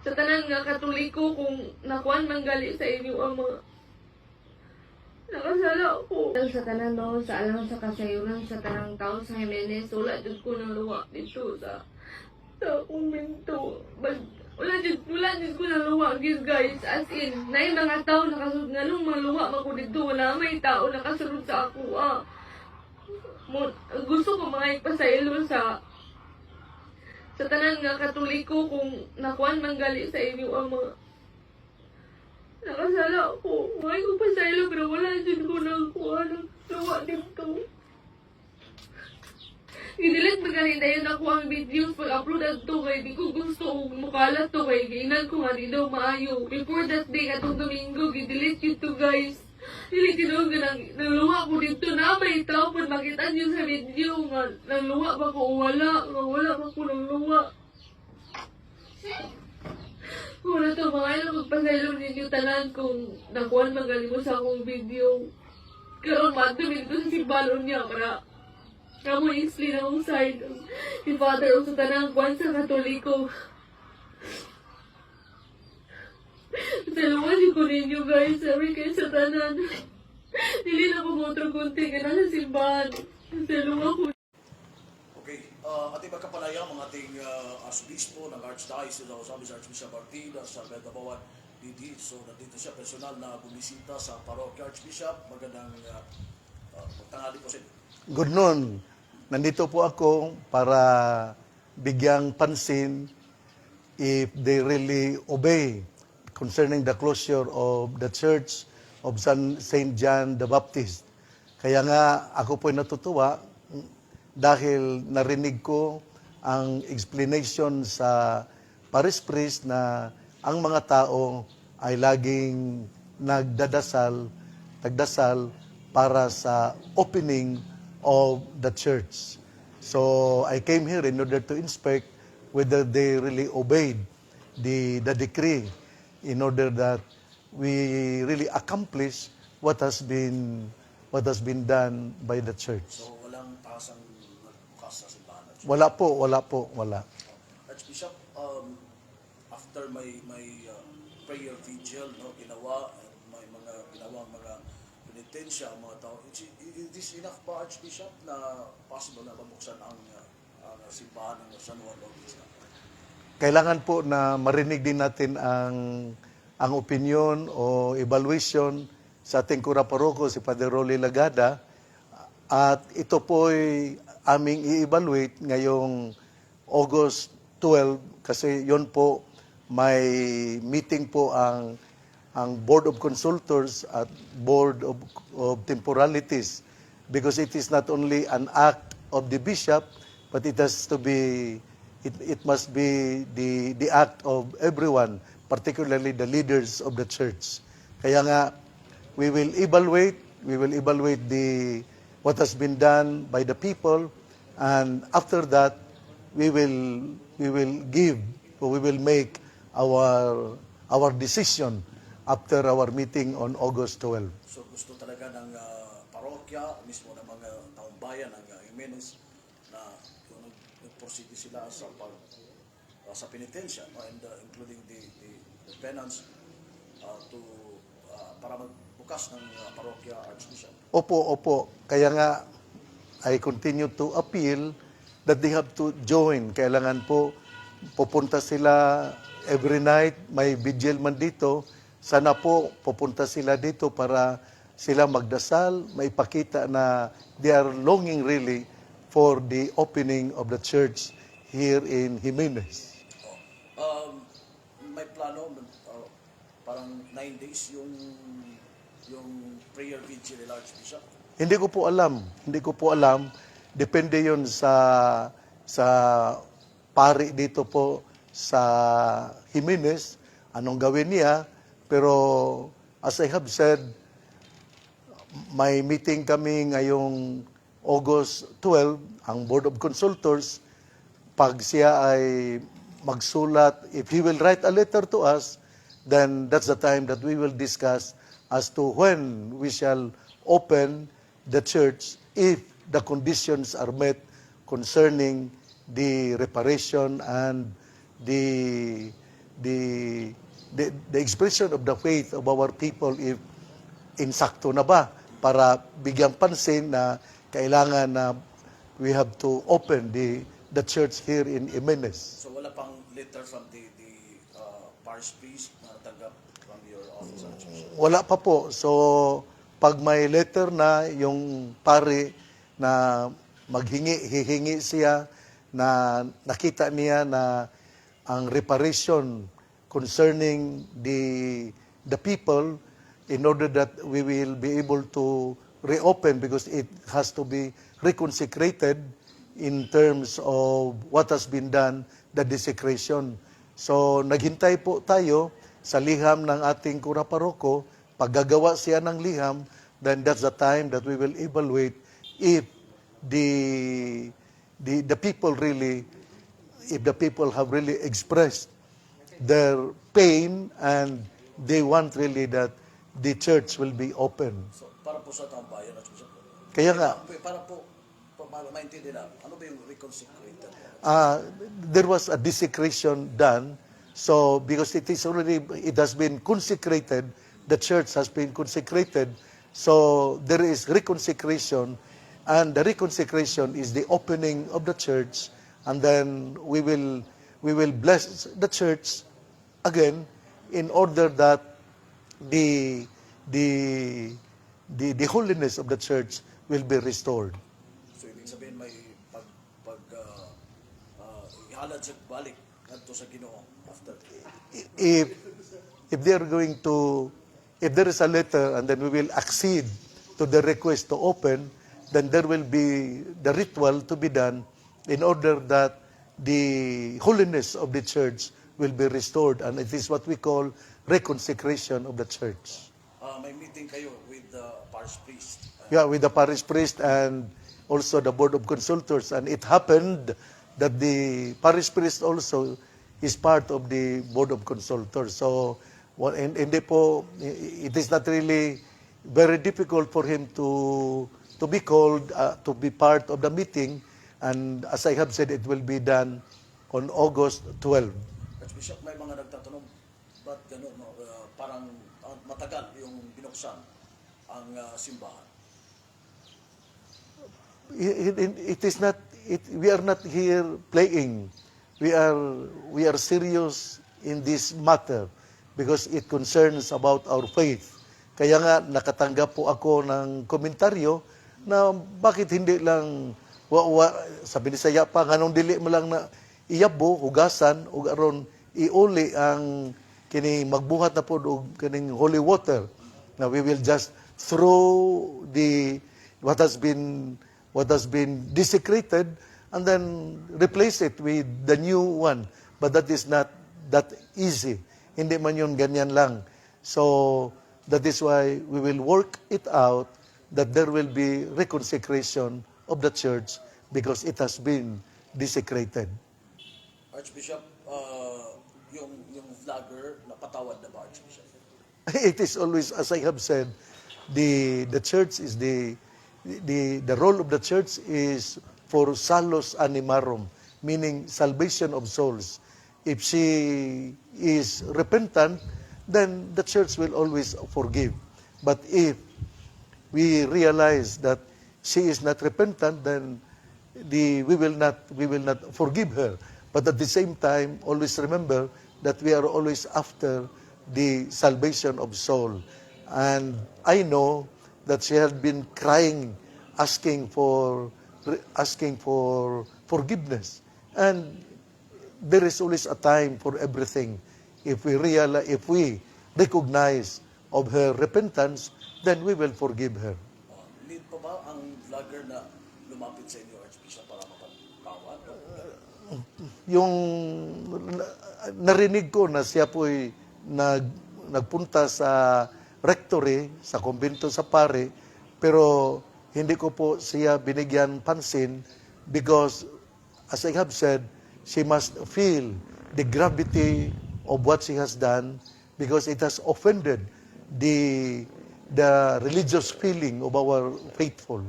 sa tanan nga katoliko kung nakuan man gali sa inyo ang mga nakasala ko. Sa tanan no, sa alam sa kasayuran sa tanang tao sa Jimenez, wala jud ko nang luwa dito sa sa kuminto. Bal- Wala jud wala jud ko nang luwa guys. As in, nay mga tao nakasunod nga nung mga luwa man ko dito, wala may tao nakasunod sa ako ah. Mo, gusto ko mga ipasaylo sa sa tanan nga katoliko kung nakuan man gali sa inyo ang mga nakasala ko. May ko pasaylo pero wala dyan ko nang kuha ng luwa dito. Gidilit ba ganun dayon ako ang videos pag-upload at to kay di ko gusto mukalat to kay ginan ko nga di daw maayo. Before that day katong Domingo, gidilit yun to guys. Dili tinong ganang naluwa ko dito na may tao pag makita niyo sa video nga naluwa ba ko wala nga wala ba ko ng luwa. Kung na to mga ilo magpasaylo ninyo tanan kung nakuhan magaling sa akong video. Karon madumit ko sa simbalon niya para Kamu na akong side. Si Father o sa tanang kwan sa katoliko. Dalawa niyo ko ninyo guys. Sabi kayo sa tanan. Dili na ko motro kunti ka na sa simbahan. Dalawa ko. Okay, uh, ating magkapanayam ang ating uh, Archbispo ng Archdiocese of Osamis Archbishop Martina sa Betabawan DD. So, nandito siya personal na bumisita sa Parokya Archbishop. Magandang uh, uh, tanghali po sa inyo. Good noon. Nandito po ako para bigyang pansin if they really obey concerning the closure of the Church of St. John the Baptist. Kaya nga ako po'y natutuwa dahil narinig ko ang explanation sa parish priest na ang mga tao ay laging nagdadasal, nagdasal para sa opening of the church. So I came here in order to inspect whether they really obeyed the, the decree in order that we really accomplish what has been what has been done by the church. So, walang tasang nagbukas sa simbahan. Wala po, wala po, wala. Archbishop, um, after may may uh, prayer vigil, no, ginawa, at may mga ginawang mga penitensya ang mga tao. Is, is this enough ba, Archbishop, na possible na mabuksan ang, uh, ang simbahan ng San Juan Bautista? Kailangan po na marinig din natin ang ang opinion o evaluation sa ating kura paroko si Father Rolly Lagada. At ito po ay aming i-evaluate ngayong August 12 kasi yon po may meeting po ang ang Board of Consultors at Board of, of Temporalities. Because it is not only an act of the bishop but it has to be it, it must be the the act of everyone particularly the leaders of the church. Kaya nga we will evaluate we will evaluate the what has been done by the people and after that we will we will give or we will make our our decision after our meeting on August 12 So gusto talaga ng uh, parokya, mismo ng mga taong bayan ng uh, Jimenez. na yung nagproceed sila sa pag uh, sa penitensya no? and uh, including the, the, the penance uh, to uh, para magbukas ng uh, parokya Archbishop. Opo, opo. Kaya nga, I continue to appeal that they have to join. Kailangan po, pupunta sila every night, may vigil man dito. Sana po, pupunta sila dito para sila magdasal, maipakita na they are longing really for the opening of the church here in Jimenez. Um, may plano, uh, parang nine days yung yung prayer vigil ni Archbishop. Hindi ko po alam. Hindi ko po alam. Depende yon sa sa pari dito po sa Jimenez, anong gawin niya. Pero as I have said, may meeting kami ngayong August 12, ang Board of Consultors. Pag siya ay magsulat, if he will write a letter to us, then that's the time that we will discuss as to when we shall open the church if the conditions are met concerning the reparation and the the, the, the expression of the faith of our people if insakto na ba para bigyang pansin na kailangan na we have to open the the church here in Jimenez. So wala pang letter from the, the uh, parish priest na natanggap from your office? Wala pa po. So, pag may letter na yung pare na maghingi, hihingi siya na nakita niya na ang reparation concerning the the people in order that we will be able to reopen because it has to be reconsecrated in terms of what has been done, the desecration. So, naghintay po tayo sa liham ng ating kura paroko. Pag gagawa siya ng liham, then that's the time that we will evaluate if the, the, the people really, if the people have really expressed their pain and they want really that the church will be open. Po sa taong bayan, Archbishop. Kaya nga, Para po, para maintindihan ano ba yung reconsecrated? uh, there was a desecration done. So because it is already, it has been consecrated, the church has been consecrated. So there is reconsecration, and the reconsecration is the opening of the church, and then we will we will bless the church again in order that the the the, the holiness of the church will be restored. So, ibig sabihin may pag, pag uh, uh, ihalad sa balik dito sa Ginoo after. If if they are going to if there is a letter and then we will accede to the request to open then there will be the ritual to be done in order that the holiness of the church will be restored. And it is what we call reconsecration of the church may meeting kayo with the parish priest. yeah with the parish priest and also the board of consultors and it happened that the parish priest also is part of the board of consultors so and hindi po it is not really very difficult for him to to be called uh, to be part of the meeting and as I have said it will be done on August 12 Archbishop, may mga nagtatanong, ba't gano'n, no? Uh, parang matagal yung binuksan ang uh, simbahan. it, it, it is not it, we are not here playing we are we are serious in this matter because it concerns about our faith kaya nga nakatanggap po ako ng komentaryo na bakit hindi lang wa, wa, sabi ni Saya pa nganong dili mo lang na iyabo hugasan ug aron iuli ang kini magbuhat na po og kining holy water na we will just throw the what has been what has been desecrated and then replace it with the new one. But that is not that easy. Hindi man yun ganyan lang. So that is why we will work it out that there will be reconsecration of the church because it has been desecrated. Archbishop, uh, yung, yung vlogger, napatawad na ba, Archbishop? it is always as I have said the the church is the the the role of the church is for salus animarum meaning salvation of souls. If she is repentant then the church will always forgive. But if we realize that she is not repentant then the we will not we will not forgive her but at the same time always remember that we are always after the salvation of soul. And i know that she had been crying asking for asking for forgiveness. And there is always a time for everything. If we realize if we recognize of her repentance then we will forgive her. Need pa ba ang vlogger na lumapit sa inyo, Archbishop, para mapagpawad? Yung na- narinig ko na siya po'y nag, nagpunta sa rectory, sa kumbento sa pare, pero hindi ko po siya binigyan pansin because, as I have said, she must feel the gravity of what she has done because it has offended the the religious feeling of our faithful.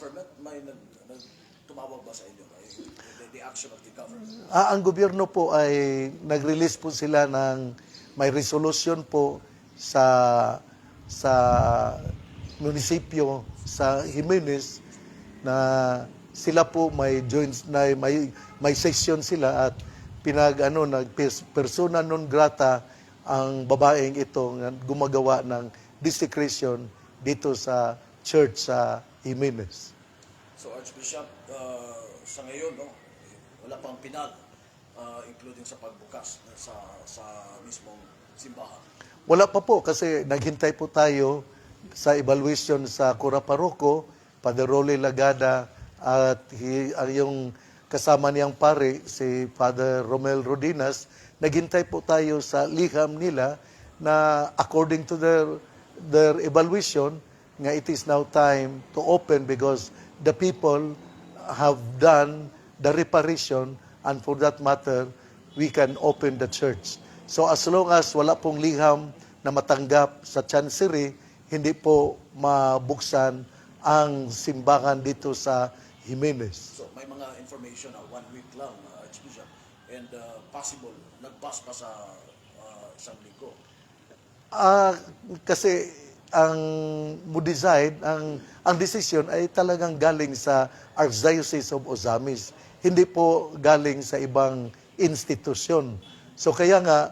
Government may nag, nag tumawag ba sa inyo? Ay, They, they reaction of the government? Ah, ang gobyerno po ay nag-release po sila ng may resolution po sa sa munisipyo sa Jimenez na sila po may joint na may may session sila at pinag ano nag persona non grata ang babaeng ito gumagawa ng desecration dito sa church sa Jimenez. So Archbishop, uh, sa ngayon, no, wala pang pinal, uh, including sa pagbukas sa sa mismong simbahan. Wala pa po kasi naghintay po tayo sa evaluation sa Cura Parroco, Father Rolly Lagada at hi, ang yung kasama niyang pare, si Father Romel Rodinas, naghintay po tayo sa liham nila na according to their their evaluation nga it is now time to open because the people have done the reparation and for that matter we can open the church. So as long as wala pong liham na matanggap sa chancery, hindi po mabuksan ang simbahan dito sa Jimenez. So may mga information na one week lang, uh, Archbishop, and uh, possible, nagpas pa sa uh, isang linggo. Ah, kasi ang mo decide ang ang decision ay talagang galing sa Archdiocese of Ozamis, hindi po galing sa ibang institusyon. So kaya nga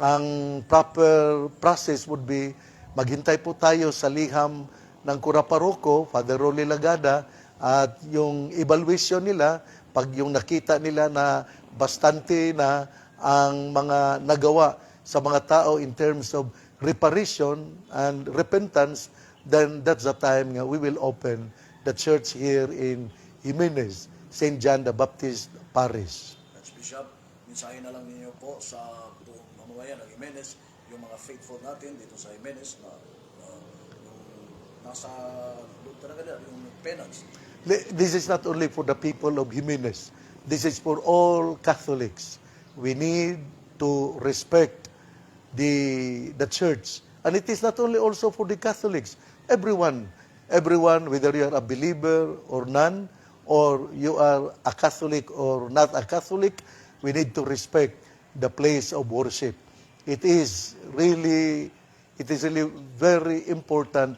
ang proper process would be maghintay po tayo sa liham ng Cura Parroco, Father Rolly Lagada, at yung evaluation nila, pag yung nakita nila na bastante na ang mga nagawa sa mga tao in terms of reparation and repentance, then that's the time nga we will open the church here in Jimenez, St. John the Baptist Parish. Archbishop, mensahe na lang ninyo po sa buong mamamayan ng Jimenez, yung mga faithful natin dito sa Jimenez na uh, nasa talaga nila, yung penance. This is not only for the people of Jimenez. This is for all Catholics. We need to respect the the church. And it is not only also for the Catholics. Everyone, everyone, whether you are a believer or none, or you are a Catholic or not a Catholic, we need to respect the place of worship. It is really, it is really very important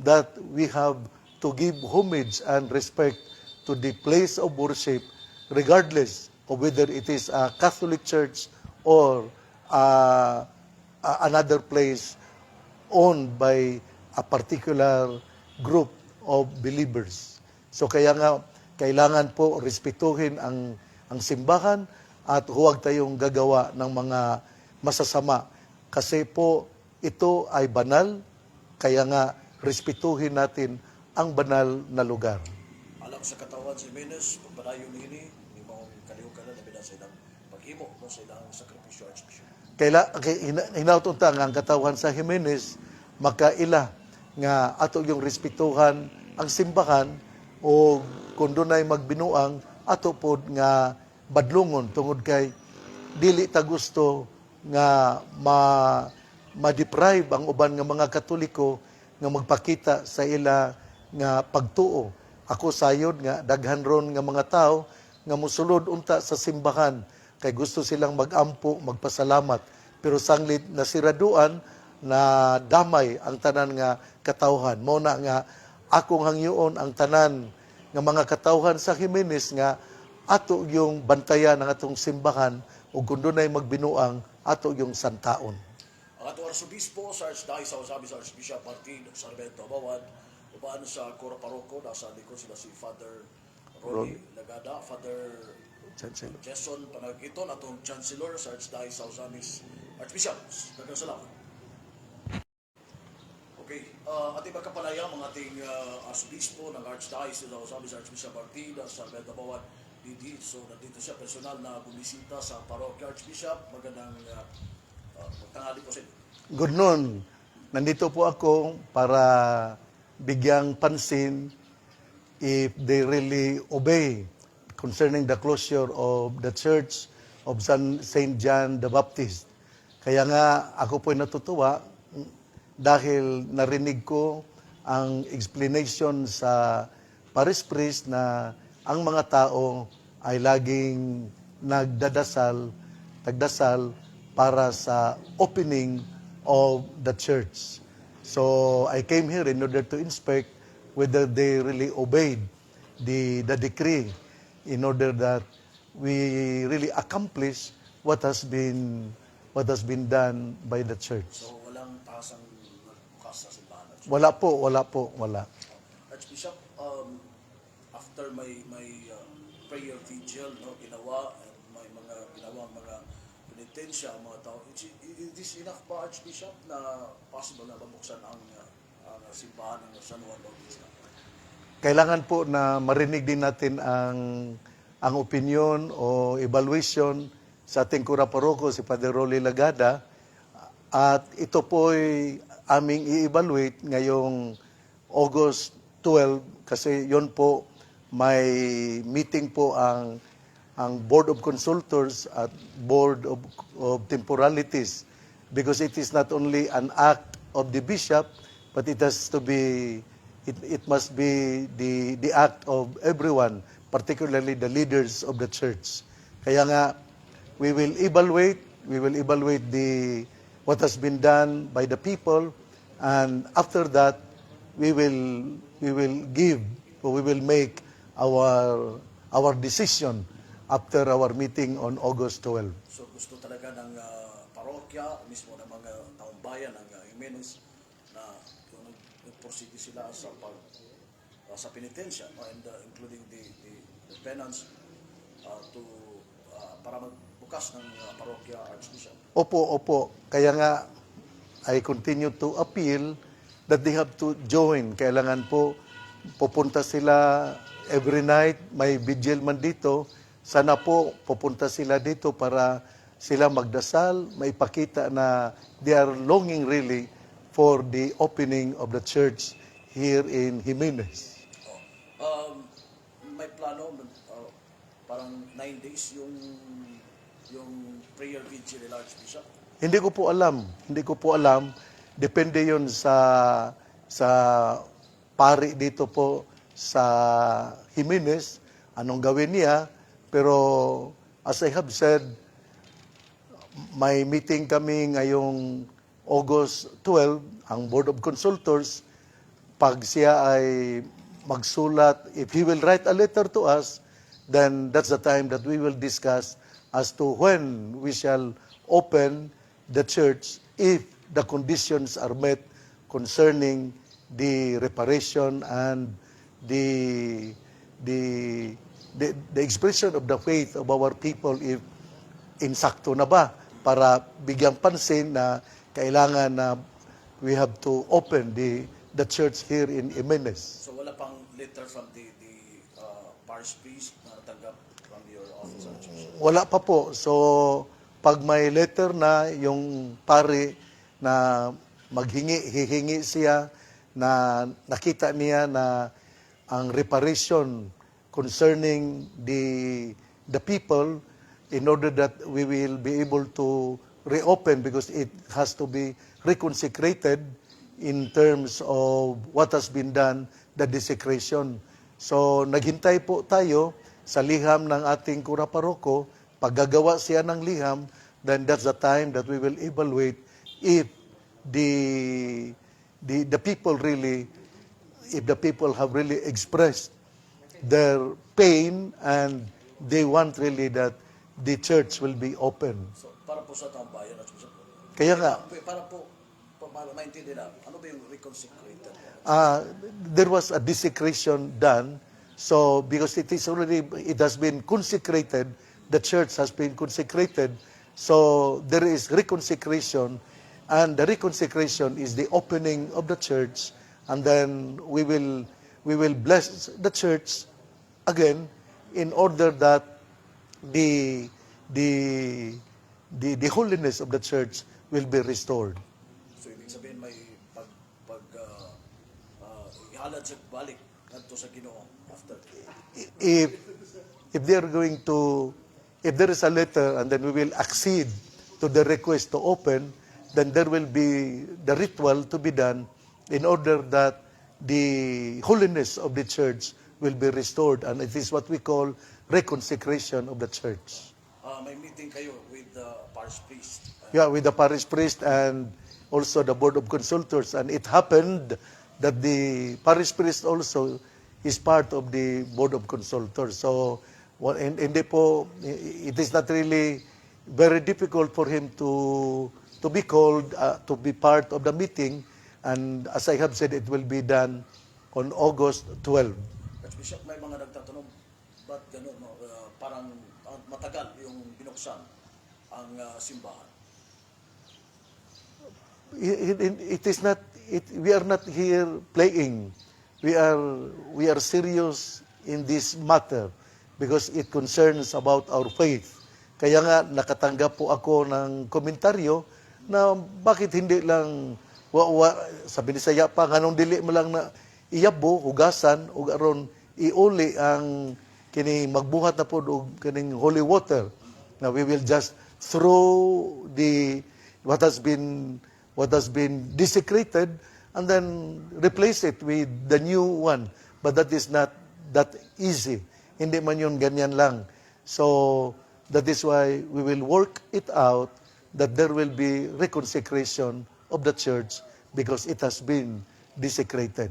that we have to give homage and respect to the place of worship regardless of whether it is a Catholic church or uh, another place owned by a particular group of believers. So kaya nga kailangan po respetuhin ang ang simbahan at huwag tayong gagawa ng mga masasama kasi po ito ay banal kaya nga respetuhin natin ang banal na lugar. Alam sa katawan si Jimenez, pagpadayon nini, ni mong kalihukan na nabidan sa ilang paghimo, sa ilang sakripisyo, Archbishop. Kaila kay hina- hinauton ta nga ang katawan sa Jimenez makaila nga ato yung respetuhan ang simbahan o kung dunay magbinuang ato pod nga badlungon tungod kay dili ta gusto nga ma ma-deprive ang uban nga mga Katoliko nga magpakita sa ila nga pagtuo. Ako sayod nga daghan ron nga mga tao nga musulod unta sa simbahan kay gusto silang magampo, magpasalamat. Pero sanglit na siraduan na damay ang tanan nga katawhan. Mo na nga akong hangyoon ang tanan nga mga katawhan sa Jimenez nga ato yung bantayan ng atong simbahan ug kung dunay magbinuang ato yung santaon. Ang ato arsobispo sa Archdiocese sa Osamis Archbishop Martin Sarmiento Bawad, uban sa Coro Parroco, nasa likod sila si Father Ronnie Lagada, Father Chancellor. Jason Panagiton, atong Chancellor sa Archdiocese sa Osamis Archbishop. Daghang salamat. Okay, uh, ating magkapanayam ang ating uh, arsobispo ng Archdiocese sa Osamis Archbishop Martin sa Bawad, Didi. So, nandito siya personal na bumisita sa parokya Archbishop. Magandang uh, uh, magtanghali po sa inyo. Good noon. Nandito po ako para bigyang pansin if they really obey concerning the closure of the Church of St. John the Baptist. Kaya nga ako po'y natutuwa dahil narinig ko ang explanation sa parish priest na ang mga tao ay laging nagdadasal, nagdasal para sa opening of the church. So I came here in order to inspect whether they really obeyed the, the decree in order that we really accomplish what has been what has been done by the church. So walang tasang nagbukas sa simbahan. Wala po, wala po, wala. Archbishop, um, after may may uh, prayer vigil, no, ginawa, at may mga ginawang mga penitensya ang mga tao. Is, is this enough ba, Archbishop, na possible na mabuksan ang, uh, ang simbahan ng San Juan Bautista? Kailangan po na marinig din natin ang ang opinion o evaluation sa ating kura paroko si Father Rolly Lagada. At ito po ay aming i-evaluate ngayong August 12 kasi yon po may meeting po ang ang Board of Consultors at Board of, of Temporalities because it is not only an act of the bishop but it has to be it, it must be the the act of everyone particularly the leaders of the church. Kaya nga we will evaluate we will evaluate the what has been done by the people and after that we will we will give or we will make our our decision after our meeting on August 12 So gusto talaga ng uh, parokya, mismo ng mga taong bayan ng uh, Jimenez nagproceed sila sa pag uh, sa penitensya no? and uh, including the, the, the penance uh, to uh, para magbukas ng uh, parokya Archbishop. Opo, opo. Kaya nga, I continue to appeal that they have to join. Kailangan po, pupunta sila every night, may vigil man dito. Sana po, pupunta sila dito para sila magdasal, maipakita na they are longing really for the opening of the church here in Jimenez. Oh. Um, may plano, uh, parang nine days yung yung prayer vigil nila Archbishop. Hindi ko po alam. Hindi ko po alam. Depende yon sa sa pari dito po sa Jimenez, anong gawin niya. Pero as I have said, may meeting kami ngayong August 12, ang Board of Consultors. Pag siya ay magsulat, if he will write a letter to us, then that's the time that we will discuss as to when we shall open the church if the conditions are met concerning the reparation and the the the, the expression of the faith of our people if insakto na ba para bigyang pansin na kailangan na we have to open the the church here in Jimenez. So wala pang letter from the the uh, parish priest na natanggap from your office Archbishop. Wala pa po. So, pag may letter na yung pare na maghingi, hihingi siya na nakita niya na ang reparation concerning the the people in order that we will be able to reopen because it has to be reconsecrated in terms of what has been done, the desecration. So, naghintay po tayo sa liham ng ating kura paroko. Pag gagawa siya ng liham, then that's the time that we will evaluate if the, the, the people really, if the people have really expressed their pain and they want really that the church will be open. Po sa taong bayan Archbishop. Kaya nga, Para po pa- para maintindihan ano ba yung reconsecrated? uh, there was a desecration done. So because it is already, it has been consecrated, the church has been consecrated. So there is reconsecration, and the reconsecration is the opening of the church, and then we will we will bless the church again in order that the the the, the holiness of the church will be restored. So ibig sabihin may pag pag uh, uh, ihalad sa balik ngadto sa Ginoo after. if if they are going to if there is a letter and then we will accede to the request to open then there will be the ritual to be done in order that the holiness of the church will be restored. And it is what we call reconsecration of the church. May meeting kayo with the parish priest. Yeah, with the parish priest and also the board of consultors. And it happened that the parish priest also is part of the board of consultors. So, hin- hindi po, it is not really very difficult for him to to be called, uh, to be part of the meeting. And as I have said, it will be done on August 12. Archbishop, may mga nagtatanong, ba't gano'n, no? Ah, parang ah, matagal yung binuksan ang ah, simbahan. it, it, it is not it, we are not here playing we are we are serious in this matter because it concerns about our faith kaya nga nakatanggap po ako ng komentaryo na bakit hindi lang wa, wa, sabi ni Saya pa nganong dili mo lang na iyabo hugasan ug aron iuli ang kini magbuhat na pod og kining holy water na we will just throw the what has been what has been desecrated and then replace it with the new one. But that is not that easy. Hindi man yun ganyan lang. So that is why we will work it out that there will be reconsecration of the church because it has been desecrated.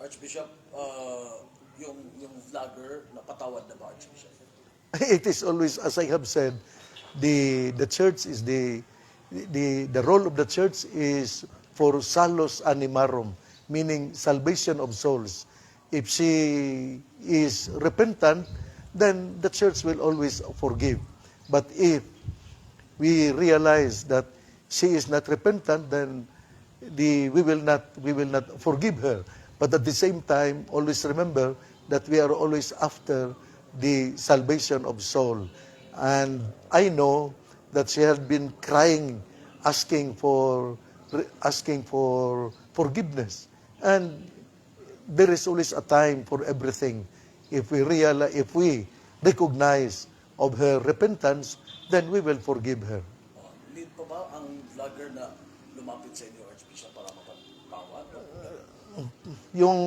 Archbishop, ah, yung, yung vlogger, napatawad na ba, it is always, as I have said, the the church is the the the role of the church is for salus animarum, meaning salvation of souls. If she is repentant, then the church will always forgive. But if we realize that she is not repentant, then the we will not we will not forgive her. But at the same time, always remember that we are always after the salvation of soul. And I know that she had been crying, asking for asking for forgiveness. And there is always a time for everything. If we realize, if we recognize of her repentance, then we will forgive her. Need pa ba ang vlogger na lumapit sa inyo, Archbishop? Yung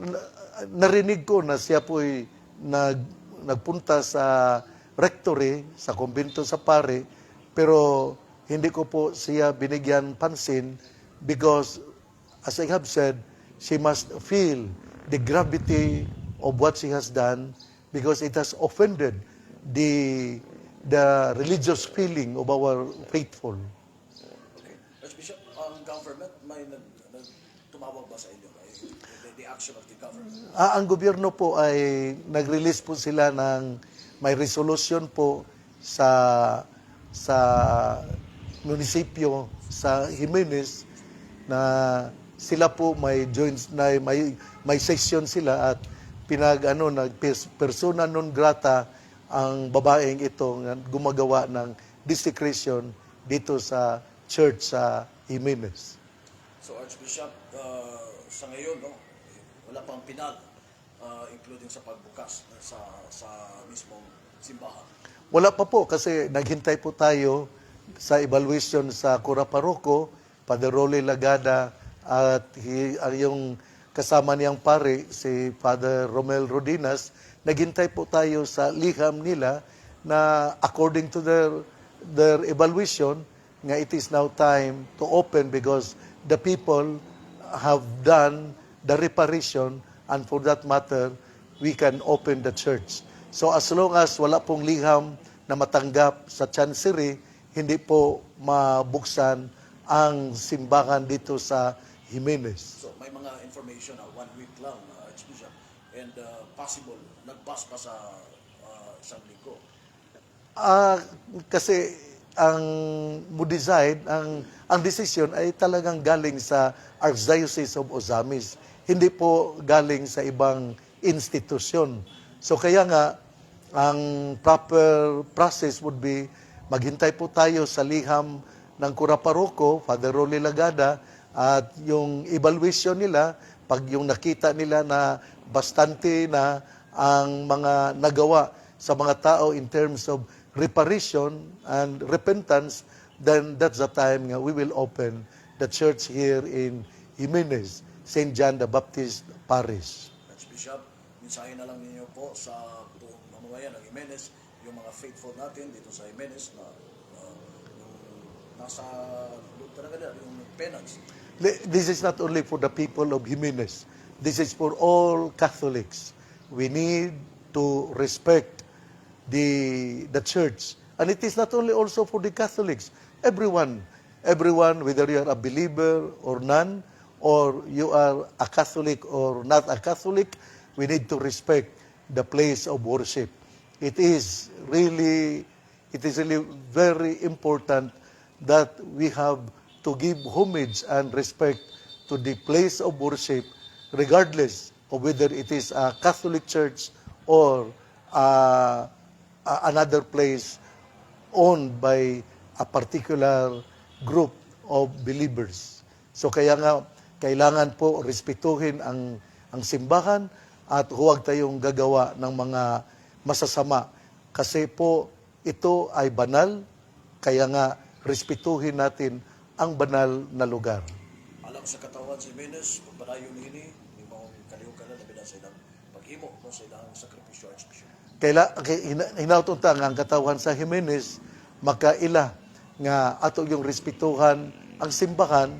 na- narinig ko na siya po'y nag, nagpunta sa rectory, sa kumbento sa pare, pero hindi ko po siya binigyan pansin because, as I have said, she must feel the gravity of what she has done because it has offended the the religious feeling of our faithful. Okay. Archbishop, ang government, may nag, tumawag ba sa inyo? The, the action of the government? Ah, ang gobyerno po ay nag-release po sila ng may resolution po sa sa munisipyo sa Jimenez na sila po may joint na may may session sila at pinag ano nag persona non grata ang babaeng ito nga gumagawa ng desecration dito sa church sa Jimenez. So Archbishop, uh, sa ngayon, no, wala pang pinal, uh, including sa pagbukas uh, sa sa mismong simbahan. Wala pa po kasi naghintay po tayo sa evaluation sa Cura Paroko, Father Rolly Lagada at hi, ang yung kasama niyang pare, si Father Romel Rodinas, naghintay po tayo sa liham nila na according to their their evaluation nga it is now time to open because the people have done the reparation and for that matter we can open the church. So as long as wala pong liham na matanggap sa chancery, hindi po mabuksan ang simbahan dito sa Jimenez. So may mga information na one week lang, uh, Archbishop, and uh, possible, nagpas pa sa uh, isang linggo. Ah, kasi ang mo decide ang ang decision ay talagang galing sa Archdiocese of Ozamis, hindi po galing sa ibang institusyon. So kaya nga ang proper process would be maghintay po tayo sa liham ng Cura Paroko, Father Rolly Lagada, at yung evaluation nila, pag yung nakita nila na bastante na ang mga nagawa sa mga tao in terms of reparation and repentance, then that's the time nga we will open the church here in Jimenez, St. John the Baptist Parish. Archbishop. Minsahin na lang ninyo po sa buong mamamayan ng Jimenez, yung mga faithful natin dito sa Jimenez na uh, nasa talaga nila, yung penance. This is not only for the people of Jimenez. This is for all Catholics. We need to respect the the church. And it is not only also for the Catholics. Everyone, everyone, whether you are a believer or none, or you are a Catholic or not a Catholic, we need to respect the place of worship. It is really, it is really very important that we have to give homage and respect to the place of worship regardless of whether it is a Catholic church or uh, another place owned by a particular group of believers. So kaya nga kailangan po respetuhin ang ang simbahan at huwag tayong gagawa ng mga masasama kasi po ito ay banal kaya nga respetuhin natin ang banal na lugar. Alam sa katawan si Jimenez, pagpadayon nini, ni mong kalihukan na labi sa ilang paghimo no, sa ilang sakripisyo Archbishop. Kaila hinauton ta nga ang katawan sa Jimenez makaila nga ato yung respetuhan ang simbahan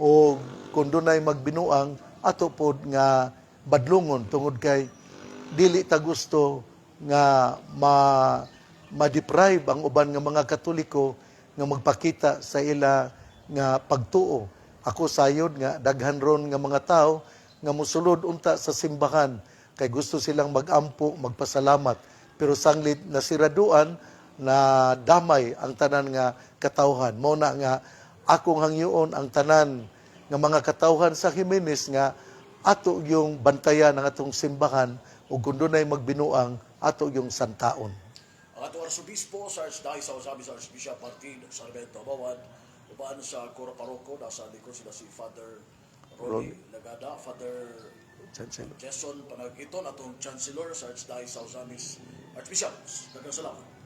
o kung dunay magbinuang ato pod nga badlungon tungod kay dili ta gusto nga ma ma-deprive ang uban nga mga Katoliko nga magpakita sa ila nga pagtuo. Ako sayod nga daghan ron nga mga tao nga musulod unta sa simbahan kay gusto silang magampo, magpasalamat. Pero sanglit na siraduan na damay ang tanan nga katawhan. Mo na nga akong hangyoon ang tanan nga mga katawhan sa Jimenez nga ato yung bantayan ng atong simbahan ug kung dunay magbinuang ato yung santaon. Ang ato arsobispo sa Archdiocese sa Osabi sa Archbishop Martin Sarmiento Bawad, ubaan sa Coro Paroko, nasa likod sila si Father Ronnie Lagada, Father Chancellor. Jason Panagiton, atong Chancellor sa Archdiocese sa Osamis Archbishop. Dagang.